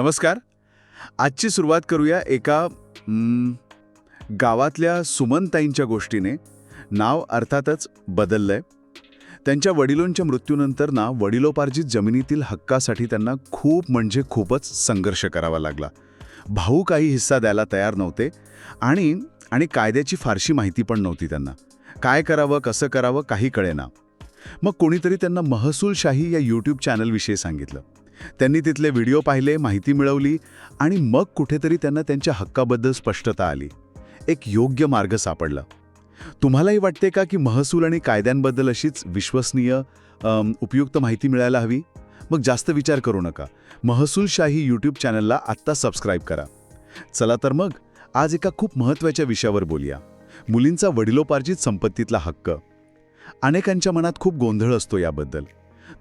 नमस्कार. आजची सुरुवात करूया एका गावातल्या सुमनताईंच्या गोष्टीने. नाव अर्थातच बदललंय. त्यांच्या वडिलोंच्या मृत्यूनंतर ना वडिलोपार्जित जमिनीतील हक्कासाठी त्यांना खूप म्हणजे खूपच संघर्ष करावा लागला. भाऊ काही हिस्सा द्यायला तयार नव्हते आणि आणि कायद्याची फारशी माहिती पण नव्हती त्यांना. काय करावं कसं करावं काही कळेना. मग कोणीतरी त्यांना महसूलशाही या यूट्यूब चॅनलविषयी सांगितलं. त्यांनी तिथले व्हिडिओ पाहिले माहिती मिळवली आणि मग कुठेतरी त्यांना त्यांच्या हक्काबद्दल स्पष्टता आली. एक योग्य मार्ग सापडला. तुम्हालाही वाटते का की महसूल आणि कायद्यांबद्दल अशीच विश्वसनीय उपयुक्त माहिती मिळायला हवी? मग जास्त विचार करू नका. महसूलशाही यूट्यूब चॅनलला आत्ता सबस्क्राईब करा. चला तर मग आज एका खूप महत्त्वाच्या विषयावर बोलूया. मुलींचा वडिलोपार्जित संपत्तीतला हक्क. अनेकांच्या मनात खूप गोंधळ असतो याबद्दल.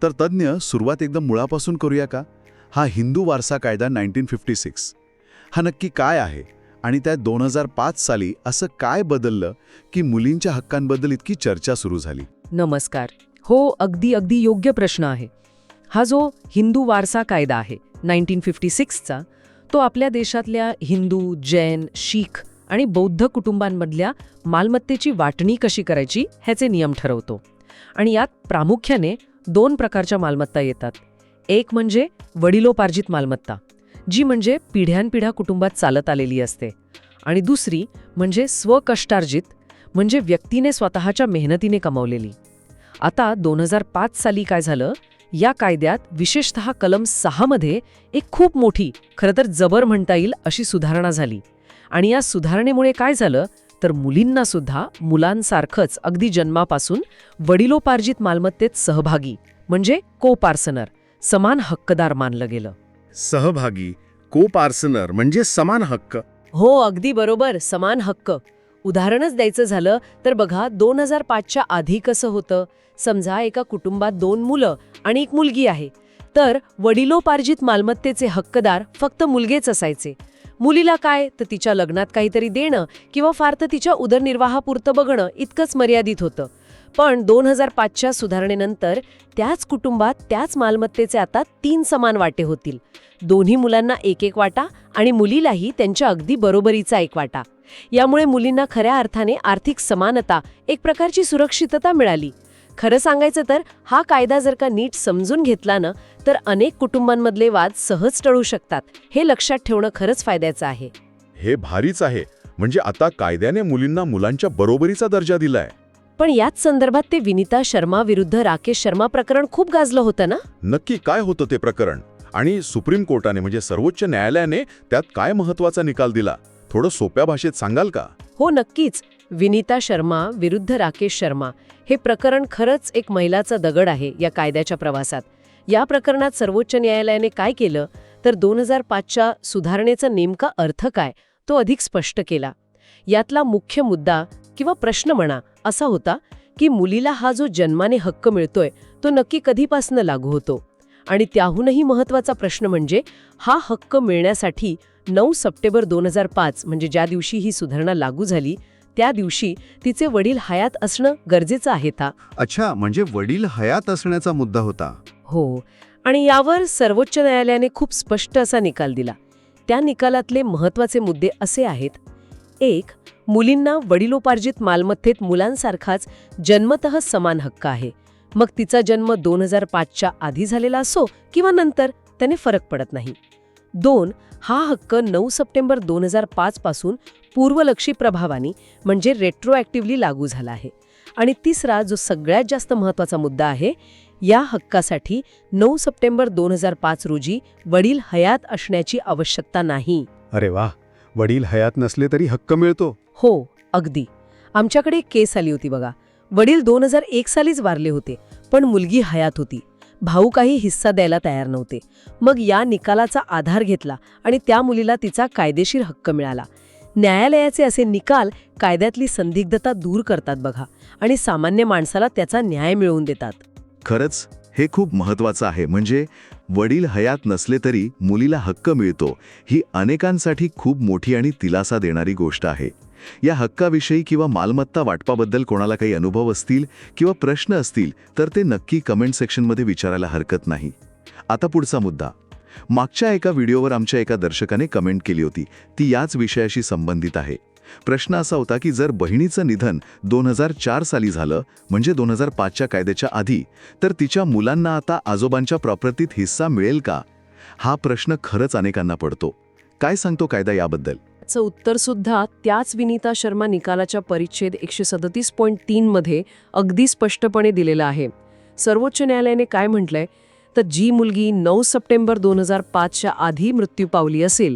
तर तज्ज्ञ सुरुवात एकदम मुळापासून करूया का? हा हिंदू वारसा कायदा नाईन्टीन फिफ्टी सिक्स. हा नक्की काय आहे? आणि त्या दोन हजार पाच साली असं काय बदललं की मुलींच्या हक्कांबद्दल इतकी चर्चा सुरू झाली? नमस्कार. हो अगदी अगदी योग्य प्रश्न आहे. हा जो हिंदू वारसा कायदा आहे नाईन्टीन फिफ्टी सिक्सचा तो आपल्या देशातल्या हिंदू जैन शीख आणि बौद्ध कुटुंबांमधल्या मालमत्तेची वाटणी कशी करायची ह्याचे नियम ठरवतो. आणि यात प्रामुख्याने दोन प्रकारच्या मालमत्ता येतात. एक म्हणजे वडिलोपार्जित मालमत्ता जी म्हणजे पिढ्यानपिढ्या कुटुंबात चालत आलेली असते. आणि दुसरी म्हणजे स्वकष्टार्जित म्हणजे व्यक्तीने स्वतःच्या मेहनतीने कमावलेली. आता दोन हजार पाच साली काय झालं? या कायद्यात विशेषतः कलम सहामध्ये एक खूप मोठी खरं तर जबर म्हणता येईल अशी सुधारणा झाली. आणि या सुधारणेमुळे काय झालं? तर मुलींना सुद्धा मुलांसारखंच अगदी जन्मापासून वडिलोपार्जित मालमत्तेत सहभागी म्हणजे को पार्सनर समान हक्कदार मानलं गेलं. सहभागी को पार्सनर म्हणजे समान हक्क. हो अगदी बरोबर समान हक्क. उदाहरणच द्यायचं झालं तर बघा दोन हजार पाचच्या आधी कसं होतं? समजा एका कुटुंबात दोन मुलं आणि एक मुलगी आहे. तर वडिलोपार्जित मालमत्तेचे हक्कदार फक्त मुलगेच असायचे. मुलीला काय तर तिच्या लग्नात काहीतरी देणं किंवा फार तर तिच्या उदरनिर्वाहापुरतं बघणं इतकंच मर्यादित होतं. पण दोन हजार पाचच्या सुधारणेनंतर त्याच कुटुंबात त्याच मालमत्तेचे आता तीन समान वाटे होतील. दोन्ही मुलांना एक एक वाटा आणि मुलीलाही त्यांच्या अगदी बरोबरीचा एक वाटा. यामुळे मुलींना खऱ्या अर्थाने आर्थिक समानता एक प्रकारची सुरक्षितता मिळाली. खरं सांगायचं तर हा कायदा जर का नीट समजून घेतला ना तर अनेक कुटुंबांमधले वाद सहज टळू शकतात. हे लक्षात ठेवणं खरंच फायद्याचं आहे. हे भारीच आहे. म्हणजे आता कायद्याने मुलींना मुलांच्या बरोबरीचा दर्जा दिलाय. पण याच संदर्भात ते विनिता शर्मा विरुद्ध राकेश शर्मा प्रकरण खूप गाजलं होतं ना? नक्की काय होतं ते प्रकरण? आणि सुप्रीम कोर्टाने म्हणजे सर्वोच्च न्यायालयाने त्यात काय महत्त्वाचा निकाल दिला? थोडं सोप्या भाषेत सांगाल का? हो नक्कीच. विनीता शर्मा विरुद्ध राकेश शर्मा हे प्रकरण खरंच एक मैलाचा दगड आहे या कायद्याच्या प्रवासात. या प्रकरणात सर्वोच्च न्यायालयाने काय केलं? तर दोन हजार पाचच्या सुधारणेचा नेमका अर्थ काय? तो अधिक स्पष्ट केला. यातला मुख्य मुद्दा किंवा प्रश्न म्हणा असा होता की मुलीला हा जो जन्माने हक्क मिळतोय तो नक्की कधीपासनं लागू होतो? आणि त्याहूनही महत्त्वाचा प्रश्न म्हणजे हा हक्क मिळण्यासाठी नऊ सप्टेंबर दोन हजार पाच म्हणजे ज्या दिवशी ही सुधारणा लागू झाली त्या दिवशी तिचे वडील हयात असणं गरजेचं आहे का अच्छा म्हणजे वडील हयात असण्याचा मुद्दा होता. हो आणि यावर सर्वोच्च न्यायालयाने खूप स्पष्ट असा निकाल दिला. त्या निकालातले महत्त्वाचे मुद्दे असे आहेत. एक मुलींना वडिलोपार्जित मालमत्तेत मुलांसारखाच जन्मतः समान हक्क आहे. मग तिचा जन्म दोन हजार पाचच्या आधी झालेला असो किंवा नंतर त्याने फरक पडत नाही. दोन हा हक्क नऊ सप्टेंबर दोन हजार पाच पासून पूर्वलक्षी प्रभावाने म्हणजे रेट्रोॲक्टिव्हली लागू झाला आहे. आणि तिसरा जो सगळ्यात जास्त महत्त्वाचा मुद्दा आहे या हक्कासाठी नऊ सप्टेंबर दोन हजार पाच रोजी वडील हयात असण्याची आवश्यकता नाही. अरे वा वडील हयात नसले तरी हक्क मिळतो. हो अगदी. आमच्याकडे एक केस आली होती बघा. वडील दोन हजार एक सालीच वारले होते पण मुलगी हयात होती. भाऊ काही हिस्सा द्यायला तयार नव्हते. मग या निकालाचा आधार घेतला आणि त्या मुलीला तिचा कायदेशीर हक्क मिळाला. न्यायालयाचे असे निकाल कायद्यातली संदिग्धता दूर करतात बघा आणि सामान्य माणसाला त्याचा न्याय मिळवून देतात. खरंच हे खूप महत्वाचं आहे. म्हणजे वडील हयात नसले तरी मुलीला हक्क मिळतो ही अनेकांसाठी खूप मोठी आणि दिलासा देणारी गोष्ट आहे. या हक्काविषयी किंवा मालमत्ता वाटपाबद्दल कोणाला काही अनुभव असतील किंवा प्रश्न असतील तर ते नक्की कमेंट सेक्शनमध्ये विचारायला हरकत नाही. आता पुढचा मुद्दा. मागच्या एका व्हिडिओवर आमच्या एका दर्शकाने कमेंट केली होती. ती याच विषयाशी संबंधित आहे. प्रश्न असा होता की जर बहिणीचं निधन दोन हजार चार साली झालं म्हणजे दोन हजार पाचच्या कायद्याच्या आधी तर तिच्या मुलांना आता आजोबांच्या प्रॉपर्टीत हिस्सा मिळेल का? हा प्रश्न खरंच अनेकांना पडतो. काय सांगतो कायदा याबद्दल? चं उत्तर सुद्धा त्याच विनीता शर्मा निकालाच्या परिच्छेद एकशे सदतीस पॉईंट तीनमध्ये अगदी स्पष्टपणे दिलेलं आहे. सर्वोच्च न्यायालयाने काय म्हटलंय? तर जी मुलगी नऊ सप्टेंबर दोन हजार पाचच्या आधी मृत्यू पावली असेल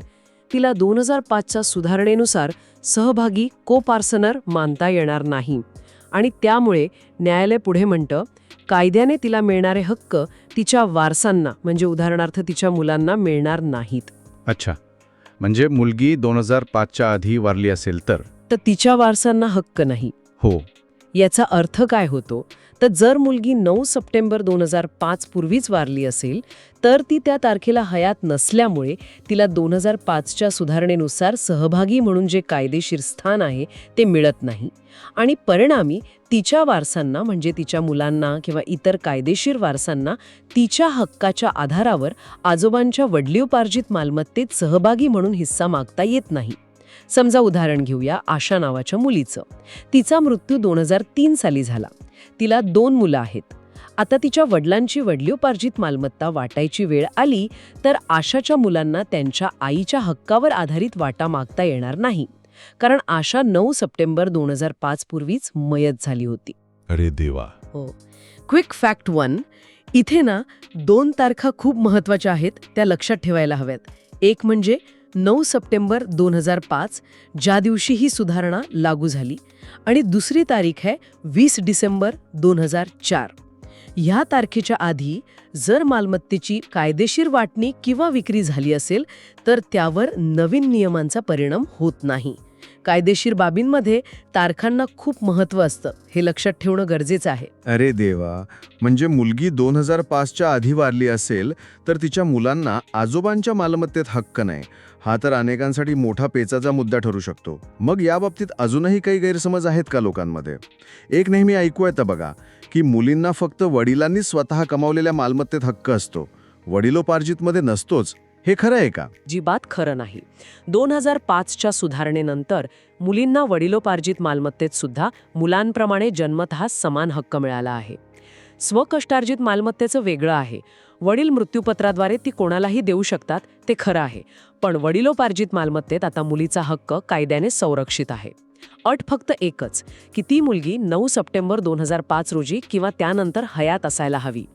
तिला दोन हजार पाचच्या सुधारणेनुसार सहभागी को पार्सनर मानता येणार नाही. आणि त्यामुळे न्यायालय पुढे म्हणतं कायद्याने तिला मिळणारे हक्क तिच्या वारसांना म्हणजे उदाहरणार्थ तिच्या मुलांना मिळणार नाहीत. अच्छा. म्हणजे मुलगी दोन हजार पाचच्या आधी वारली असेल तर? तर तिच्या वारसांना हक्क नाही. हो. याचा अर्थ काय होतो? तर जर मुलगी नऊ सप्टेंबर दोन हजार पाच पूर्वीच वारली असेल तर ती त्या तारखेला हयात नसल्यामुळे तिला दोन हजार पाचच्या सुधारणेनुसार सहभागी म्हणून जे कायदेशीर स्थान आहे ते मिळत नाही. आणि परिणामी तिच्या वारसांना म्हणजे तिच्या मुलांना किंवा इतर कायदेशीर वारसांना तिच्या हक्काच्या आधारावर आजोबांच्या वडलीउपार्जित मालमत्तेत सहभागी म्हणून हिस्सा मागता येत नाही. समजा उदाहरण घेऊया आशा नावाच्या मुलीचं. तिचा मृत्यू दोन हजार तीन साली झाला. तिला दोन मुलं आहेत. आता तिच्या वडिलांची वडिलोपार्जित मालमत्ता वाटायची वेळ आली तर आशाच्या मुलांना त्यांच्या आईच्या हक्कावर आधारित वाटा मागता येणार नाही. कारण आशा नऊ सप्टेंबर दोन हजार पाच पूर्वीच मयत झाली होती. अरे देवा. क्विक फॅक्ट वन इथे ना दोन तारखा खूप महत्त्वाच्या आहेत त्या लक्षात ठेवायला हव्यात. एक म्हणजे नऊ सप्टेंबर दोन हजार पाच ज्या दिवशी ही सुधारणा लागू झाली आणि दुसरी तारीख आहे वीस डिसेंबर दोन हजार चार. ह्या तारखेच्या आधी जर मालमत्तेची कायदेशीर वाटणी किंवा विक्री झाली असेल तर त्यावर नवीन नियमांचा परिणाम होत नाही. कायदेशीर बाबींमध्ये तारखांना खूप महत्त्व असतं. हे लक्षात ठेवणं गरजेचं आहे. अरे देवा! म्हणजे मुलगी दोन हजार पाचच्या आधी वारली असेल तर तिच्या मुलांना आजोबांच्या मालमत्तेत हक्क नाही. हा तर अनेकांसाठी मोठा पेचाचा मुद्दा ठरू शकतो. मग याबाबतीत अजूनही काही गैरसमज आहेत का लोकांमध्ये? एक नेहमी ऐकू येतं बघा की मुलींना फक्त वडिलांनी स्वतः कमावलेल्या मालमत्तेत हक्क असतो. वडिलोपार्जितमध्ये नसतोच हे खरं आहे का? जीबात खरं नाही. दोन हजार पाचच्या सुधारणेनंतर मुलींना वडिलोपार्जित मालमत्तेत सुद्धा मुलांप्रमाणे जन्मतः समान हक्क मिळाला आहे. स्वकष्टार्जित मालमत्तेचं वेगळं आहे. वडील मृत्यूपत्राद्वारे ती कोणालाही देऊ शकतात ते खरं आहे. पण वडिलोपार्जित मालमत्तेत आता मुलीचा हक्क कायद्याने संरक्षित आहे. अट फक्त एकच की ती मुलगी नऊ सप्टेंबर दोन हजार पाच रोजी किंवा त्यानंतर हयात असायला हवी.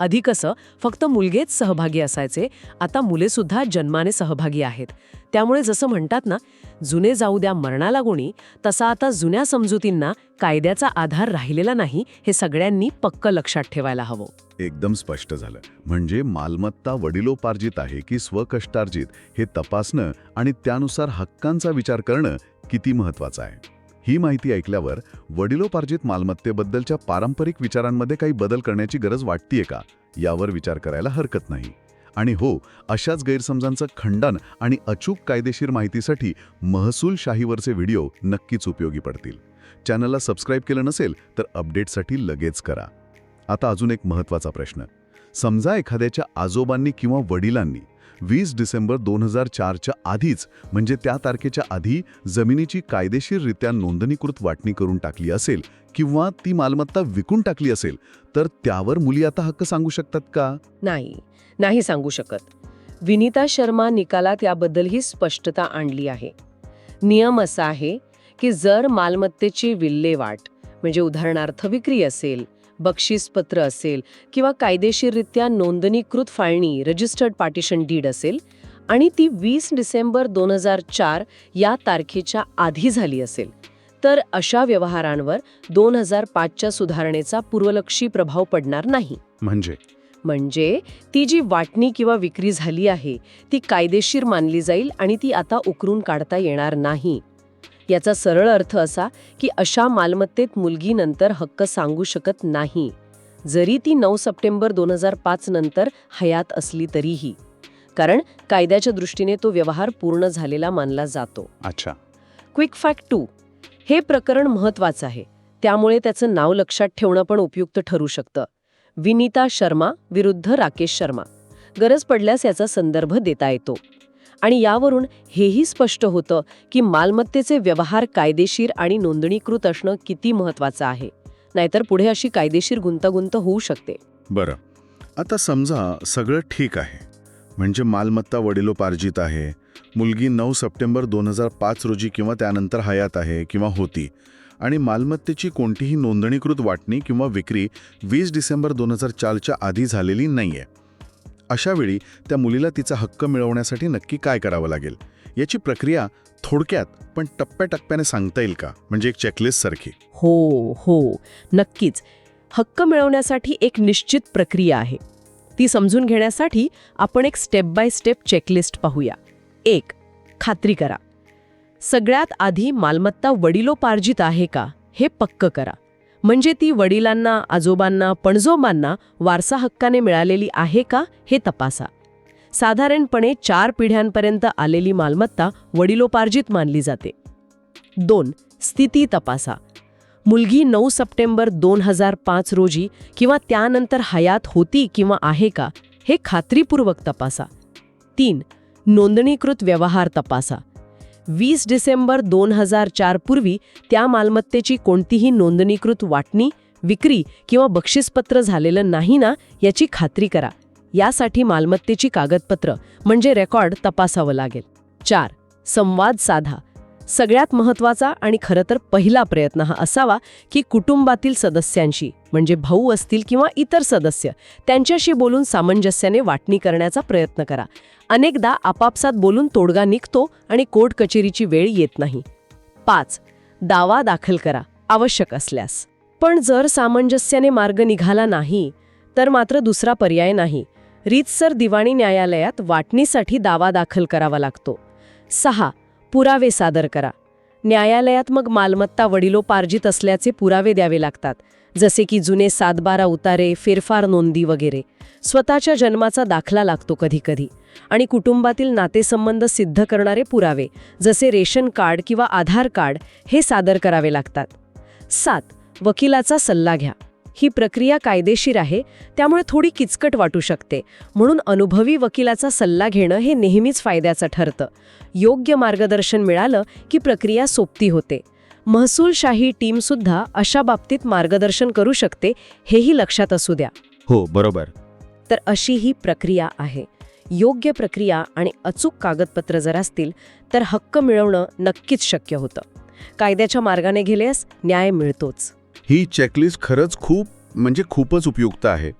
आधी कसं फक्त मुलगेच सहभागी असायचे आता मुलेसुद्धा जन्माने सहभागी आहेत. त्यामुळे जसं म्हणतात ना जुने जाऊ द्या मरणाला गुणी तसा आता जुन्या समजुतींना कायद्याचा आधार राहिलेला नाही हे सगळ्यांनी पक्क लक्षात ठेवायला हवं. एकदम स्पष्ट झालं. म्हणजे मालमत्ता वडिलोपार्जित आहे की स्वकष्टार्जित हे तपासणं आणि त्यानुसार हक्कांचा विचार करणं किती महत्वाचं आहे? ही माहिती ऐकल्यावर वडिलोपार्जित मालमत्तेबद्दलच्या पारंपरिक विचारांमध्ये काही बदल करण्याची गरज वाटतीये का? यावर विचार करायला हरकत नाही. आणि हो अशाच गैरसमजांचं खंडन आणि अचूक कायदेशीर माहितीसाठी महसूल शाहीवरचे व्हिडिओ नक्कीच उपयोगी पडतील. चॅनलला सबस्क्राईब केलं नसेल तर अपडेटसाठी लगेच करा. आता अजून एक महत्त्वाचा प्रश्न. समजा एखाद्याच्या आजोबांनी किंवा वडिलांनी वीस डिसेंबर दोन हजार चारच्या आधीच म्हणजे त्या तारखेच्या आधी जमिनीची कायदेशीररित्या नोंदणीकृत वाटणी करून टाकली असेल किंवा ती मालमत्ता विकून टाकली असेल तर त्यावर मुली आता हक्क सांगू शकतात का? नाही नाही सांगू शकत. विनीता शर्मा निकालात याबद्दल ही स्पष्टता आणली आहे. नियम असा आहे की जर मालमत्तेची विल्हेवाट म्हणजे उदाहरणार्थ विक्री असेल बक्षीसपत्र असेल किंवा कायदेशीररित्या नोंदणीकृत फाळणी रजिस्टर्ड पार्टिशन डीड असेल आणि ती वीस डिसेंबर दोन हजार चार या तारखेच्या आधी झाली असेल. तर अशा व्यवहारांवर दोन हजार पाचच्या सुधारणेचा पूर्वलक्षी प्रभाव पडणार नाही. म्हणजे? म्हणजे ती जी वाटणी किंवा विक्री झाली आहे ती कायदेशीर मानली जाईल आणि ती आता उकरून काढता येणार नाही. याचा सरळ अर्थ असा की अशा मालमत्तेत मुलगी नंतर हक्क सांगू शकत नाही. जरी ती नऊ सप्टेंबर दोन हजार पाच नंतर हयात असली तरीही. कारण कायद्याच्या दृष्टीने तो व्यवहार पूर्ण झालेला मानला जातो. अच्छा. Quick fact two. हे प्रकरण महत्वाचं आहे. त्यामुळे त्याचं नाव लक्षात ठेवणं पण उपयुक्त ठरू शकतं. विनीता शर्मा विरुद्ध राकेश शर्मा. गरज पडल्यास याचा संदर्भ देता येतो. आणि यावरून हेही स्पष्ट होतं की मालमत्तेचे व्यवहार कायदेशीर आणि नोंदणीकृत असणं किती महत्वाचं आहे. नाहीतर पुढे अशी कायदेशीर गुंतागुंत होऊ शकते. बरं. आता समजा सगळं ठीक आहे. म्हणजे मालमत्ता वडिलोपार्जित आहे. मुलगी नऊ सप्टेंबर दोन हजार पाच रोजी किंवा त्यानंतर हयात आहे किंवा होती. आणि मालमत्तेची कोणतीही नोंदणीकृत वाटणी किंवा विक्री वीस डिसेंबर दोन हजार चारच्या आधी झालेली नाही आहे अशावेळी त्या मुलीला तिचा हक्क मिळवण्यासाठी नक्की काय करावं लागेल? याची प्रक्रिया थोडक्यात पण टप्प्याटप्प्याने सांगता येईल का? म्हणजे एक चेकलिस्ट सारखी. हो हो. नक्कीच. हक्क मिळवण्यासाठी एक निश्चित प्रक्रिया आहे. ती समजून घेण्यासाठी आपण एक स्टेप बाय स्टेप चेकलिस्ट पाहूया. एक खात्री करा. सगळ्यात आधी मालमत्ता वडिलोपार्जित आहे का? हे पक्क करा. म्हणजे ती वडिलांना आजोबांना पणजोबांना वारसा हक्काने मिळालेली आहे का हे तपासा. साधारणपणे चार पिढ्यांपर्यंत आलेली मालमत्ता वडिलोपार्जित मानली जाते. दोन स्थिती तपासा. मुलगी नऊ सप्टेंबर दोन हजार पाच रोजी किंवा त्यानंतर हयात होती किंवा आहे का हे खात्रीपूर्वक तपासा. तीन नोंदणीकृत व्यवहार तपासा. वीस डिसेंबर दोन हजार चार पूर्वी त्या मालमत्तेची कोणतीही नोंदणीकृत वाटणी विक्री किंवा बक्षीसपत्र झालेलं नाही ना याची खात्री करा. यासाठी मालमत्तेची कागदपत्र म्हणजे रेकॉर्ड तपासावं लागेल. चार. संवाद साधा. सगळ्यात महत्त्वाचा आणि खरं तर पहिला प्रयत्न हा असावा की कुटुंबातील सदस्यांशी म्हणजे भाऊ असतील किंवा इतर सदस्य त्यांच्याशी बोलून सामंजस्याने वाटणी करण्याचा प्रयत्न करा. अनेकदा आपापसात बोलून तोडगा निघतो आणि कोर्ट कचेरीची वेळ येत नाही. पाच दावा दाखल करा आवश्यक असल्यास. पण जर सामंजस्याने मार्ग निघाला नाही तर मात्र दुसरा पर्याय नाही. रीतसर दिवाणी न्यायालयात वाटणीसाठी दावा दाखल करावा लागतो. सहा पुरावे सादर करा. न्यायालयात मग मालमत्ता वडिलोपार्जित असल्याचे पुरावे द्यावे लागतात जसे की जुने सातबारा उतारे फेरफार नोंदी वगैरे. स्वतःच्या जन्माचा दाखला लागतो कधीकधी आणि कुटुंबातील नातेसंबंध सिद्ध करणारे पुरावे जसे रेशन कार्ड किंवा आधार कार्ड हे सादर करावे लागतात. सात वकिलाचा सल्ला घ्या. ही प्रक्रिया कायदेशीर आहे त्यामुळे थोडी किचकट वाटू शकते. म्हणून अनुभवी वकिलाचा सल्ला घेणं हे नेहमीच फायद्याचं ठरतं. योग्य मार्गदर्शन मिळालं की प्रक्रिया सोपती होते. महसूलशाही टीमसुद्धा अशा बाबतीत मार्गदर्शन करू शकते हेही लक्षात असू द्या. हो बरोबर. तर अशी ही प्रक्रिया आहे. योग्य प्रक्रिया आणि अचूक कागदपत्र जर असतील तर हक्क मिळवणं नक्कीच शक्य होतं. कायद्याच्या मार्गाने गेल्यास न्याय मिळतोच. ही चेकलिस्ट खरंच खूप म्हणजे खूपच उपयुक्त आहे.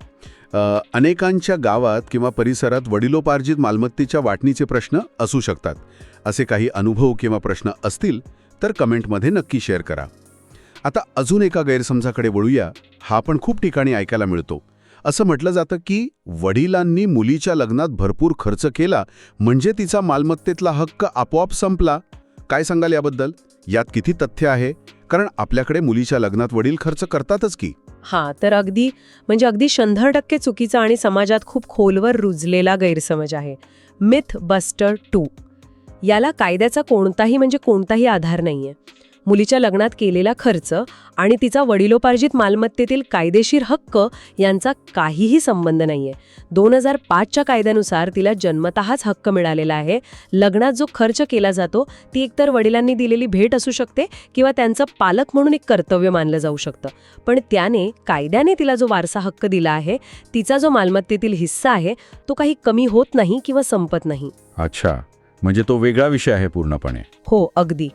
अनेकांच्या गावात किंवा परिसरात वडिलोपार्जित मालमत्तेच्या वाटणीचे प्रश्न असू शकतात. असे काही अनुभव किंवा प्रश्न असतील तर कमेंटमध्ये नक्की शेअर करा. आता अजून एका गैरसमजाकडे वळूया. हा पण खूप ठिकाणी ऐकायला मिळतो. असं म्हटलं जातं की वडिलांनी मुलीच्या लग्नात भरपूर खर्च केला म्हणजे तिचा मालमत्तेतला हक्क आपोआप संपला. काय सांगाल याबद्दल? यात किती तथ्य आहे? कारण आपल्याकडे मुलीच्या लग्नात वडील खर्च करतातच की. हां तर अगदी म्हणजे अगदी शंभर टक्के चुकीचा आणि समाजात खूप खोलवर रुजलेला गैरसमज आहे. मिथ बस्टर टू याला कायद्याचा कोणताही म्हणजे कोणताही आधार नाहीये. मुलीच्या लग्नात केलेला खर्च आणि तिचा वडिलोपार्जित मालमत्तेतील कायदेशीर हक्क यांचा काहीही संबंध नाहीये. दोन हजार पाचच्या कायद्यानुसार तिला जन्मतःच हक्क मिळालेला आहे. लग्नात जो खर्च केला जातो ती एकतर वडिलांनी दिलेली भेट असू शकते किंवा त्यांचं पालक म्हणून एक कर्तव्य मानलं जाऊ शकतं. पण त्याने कायद्याने तिला जो वारसा हक्क दिला आहे तिचा जो मालमत्तेतील हिस्सा आहे तो काही कमी होत नाही किंवा संपत नाही. अच्छा. म्हणजे तो वेगळा विषय आहे पूर्णपणे. हो अगदी.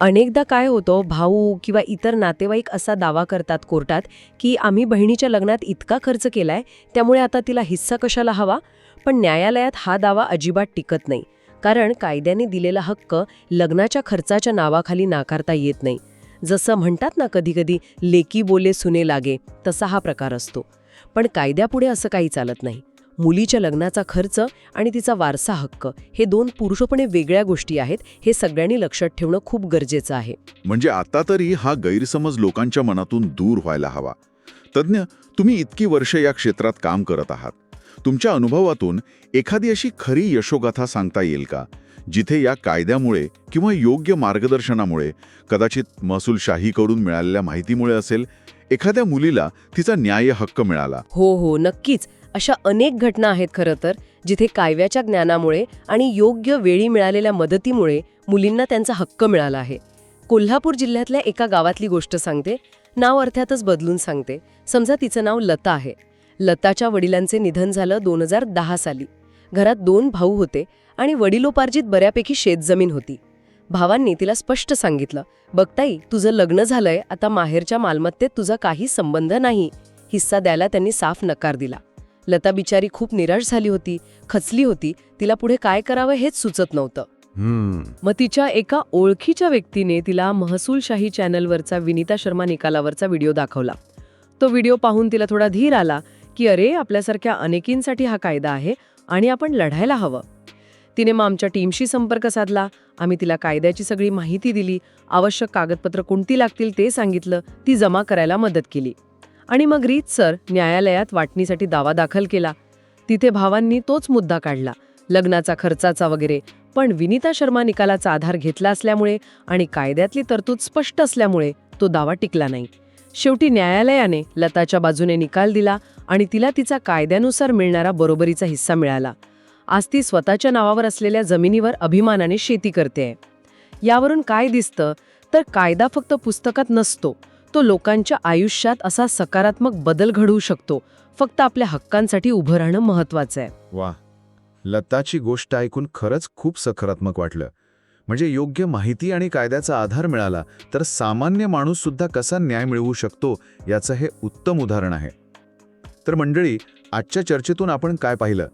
अनेकदा काय होतं भाऊ किंवा इतर नातेवाईक असा दावा करतात कोर्टात की आम्ही बहिणीच्या लग्नात इतका खर्च केलाय त्यामुळे आता तिला हिस्सा कशाला हवा? पण न्यायालयात हा दावा अजिबात टिकत नाही. कारण कायद्याने दिलेला हक्क लग्नाच्या खर्चाच्या नावाखाली नाकारता येत नाही. जसं म्हणतात ना कधीकधी लेकी बोले सुने लागे तसा हा प्रकार असतो. पण कायद्यापुढे असं काही चालत नाही. मुलीच्या लग्नाचा खर्च आणि तिचा वारसा हक्क हे दोन पुरुषपणे वेगळ्या गोष्टी आहेत हे सगळ्यांनी लक्षात ठेवणं खूप गरजेचं आहे. म्हणजे आता तरी हा गैरसमज लोकांच्या मनातून दूर व्हायला हवा. तज्ज्ञ तुम्ही इतकी वर्ष या क्षेत्रात काम करत आहात. तुमच्या अनुभवातून एखादी अशी खरी यशोगाथा सांगता येईल का? जिथे या कायद्यामुळे किंवा योग्य मार्गदर्शनामुळे कदाचित महसूलशाहीकडून मिळालेल्या माहितीमुळे असेल एखाद्या मुलीला तिचा न्याय हक्क मिळाला. हो हो नक्कीच. अशा अनेक घटना आहेत खरं तर जिथे कायव्याच्या ज्ञानामुळे आणि योग्य वेळी मिळालेल्या मदतीमुळे मुलींना त्यांचा हक्क मिळाला आहे. कोल्हापूर जिल्ह्यातल्या एका गावातली गोष्ट सांगते. नाव अर्थातच बदलून सांगते. समजा तिचं नाव लता आहे. लताच्या वडिलांचे निधन झालं दोन हजार दहा साली. घरात दोन भाऊ होते आणि वडिलोपार्जित बऱ्यापैकी शेतजमीन होती. भावांनी तिला स्पष्ट सांगितलं बघताई तुझं लग्न झालंय आता माहेरच्या मालमत्तेत तुझा काही संबंध नाही. हिस्सा द्यायला त्यांनी साफ नकार दिला. लता बिचारी खूप निराश झाली होती खचली होती. तिला पुढे काय करावं हेच सुचत नव्हतं. मग तिच्या एका ओळखीच्या व्यक्तीने तिला महसूलशाही चॅनलवरचा विनीता शर्मा निकालावरचा व्हिडिओ दाखवला. तो व्हिडिओ पाहून तिला थोडा धीर आला की अरे आपल्यासारख्या अनेकींसाठी हा कायदा आहे आणि आपण लढायला हवं. तिने मग आमच्या टीमशी संपर्क साधला. आम्ही तिला कायद्याची सगळी माहिती दिली. आवश्यक कागदपत्र कोणती लागतील ते सांगितलं. ती जमा करायला मदत केली. आणि मग रीतसर न्यायालयात वाटणीसाठी दावा दाखल केला. तिथे भावांनी तोच मुद्दा काढला लग्नाचा खर्चाचा वगैरे. पण विनीता शर्मा निकालाचा आधार घेतला असल्यामुळे आणि कायद्यातली तरतूद स्पष्ट असल्यामुळे तो दावा टिकला नाही. शेवटी न्यायालयाने लताच्या बाजूने निकाल दिला आणि तिला तिचा कायद्यानुसार मिळणारा बरोबरीचा हिस्सा मिळाला. आज ती स्वतःच्या नावावर असलेल्या जमिनीवर अभिमानाने शेती करते यावरून काय दिसतं? तर कायदा फक्त पुस्तकात नसतो. तो लोकांच्या आयुष्यात असा सकारात्मक बदल घडवू शकतो. फक्त आपल्या हक्कांसाठी उभं राहणं महत्वाचं आहे. वा. लताची गोष्ट ऐकून खरंच खूप सकारात्मक वाटलं. म्हणजे योग्य माहिती आणि कायद्याचा आधार मिळाला तर सामान्य माणूस सुद्धा कसा न्याय मिळवू शकतो याचं हे उत्तम उदाहरण आहे. तर मंडळी आजच्या चर्चेतून आपण काय पाहिलं?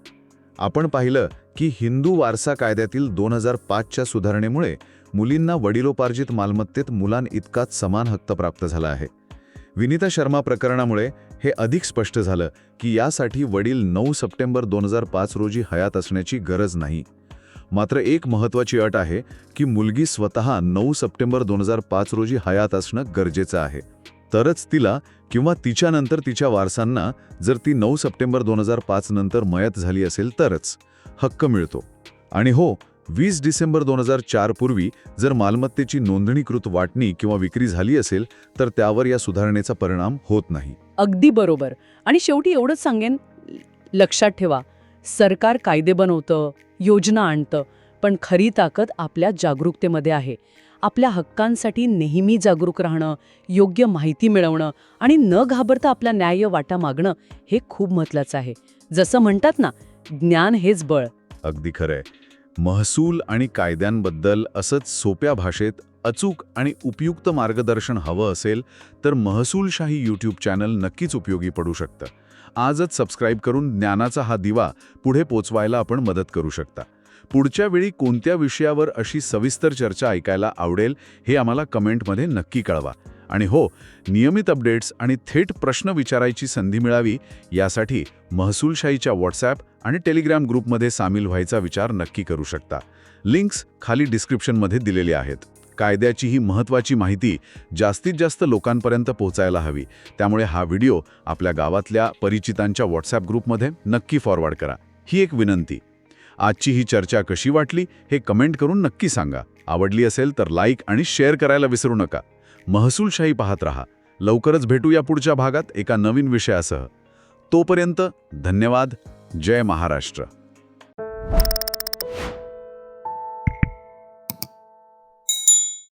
आपण पाहिलं की हिंदू वारसा कायद्यातील दोन हजार पाचच्या सुधारणेमुळे मुलींना वडिलोपार्जित मालमत्तेत मुलांइतकाच समान हक्क प्राप्त झाला आहे. विनीता शर्मा प्रकरणामुळे हे अधिक स्पष्ट झालं की यासाठी वडील नऊ सप्टेंबर दोन हजार पाच रोजी हयात असण्याची गरज नाही. मात्र एक महत्त्वाची अट आहे की मुलगी स्वतः नऊ सप्टेंबर दोन हजार पाच रोजी हयात असणं गरजेचं आहे. तरच तिला किंवा तिच्यानंतर तिच्या वारसांना जर ती नऊ सप्टेंबर दोन हजार पाच नंतर मयत झाली असेल तरच हक्क मिळतो. आणि हो वीस डिसेंबर दोन हजार चार पूर्वी जर मालमत्तेची नोंदणीकृत वाटणी किंवा विक्री झाली असेल तर त्यावर या सुधारणेचा परिणाम होत नाही. अगदी बरोबर. आणि शेवटी एवढंच सांगेन लक्षात ठेवा सरकार कायदे बनवतं योजना आणतं पण खरी ताकद आपल्या जागरूकतेमध्ये आहे. आपल्या हक्कांसाठी नेहमी जागरूक राहणं योग्य माहिती मिळवणं आणि न घाबरता आपला न्याय्य वाटा मागणं हे खूप महत्त्वाचं आहे. जसं म्हणतात ना ज्ञान हेच बळ. अगदी खरंय. महसूल आणि कायद्यांबद्दल असंच सोप्या भाषेत अचूक आणि उपयुक्त मार्गदर्शन हवं असेल तर महसूलशाही यूट्यूब चॅनल नक्कीच उपयोगी पडू शकतं. आजच सबस्क्राईब करून ज्ञानाचा हा दिवा पुढे पोचवायला आपण मदत करू शकता. पुढच्या वेळी कोणत्या विषयावर अशी सविस्तर चर्चा ऐकायला आवडेल हे आम्हाला कमेंटमध्ये नक्की कळवा. आणि हो नियमित अपडेट्स आणि थेट प्रश्न विचारायची संधी मिळावी यासाठी महसूलशाहीच्या व्हॉट्सॲप आणि टेलिग्राम ग्रुपमध्ये सामील व्हायचा विचार नक्की करू शकता. लिंक्स खाली डिस्क्रिप्शनमध्ये दिलेली आहेत. कायद्याची ही महत्त्वाची माहिती जास्तीत जास्त लोकांपर्यंत पोहोचायला हवी. त्यामुळे हा व्हिडिओ आपल्या गावातल्या परिचितांच्या व्हॉट्सॲप ग्रुपमध्ये नक्की फॉरवर्ड करा. ही एक विनंती. आजची ही चर्चा कशी वाटली हे कमेंट करून नक्की सांगा. आवडली असेल तर लाईक आणि शेअर करायला विसरू नका. महसूलशाही पाहत रहा. लवकरच भेटू या पुढच्या भागात एका नवीन विषयासह. तोपर्यंत धन्यवाद. जय महाराष्ट्र.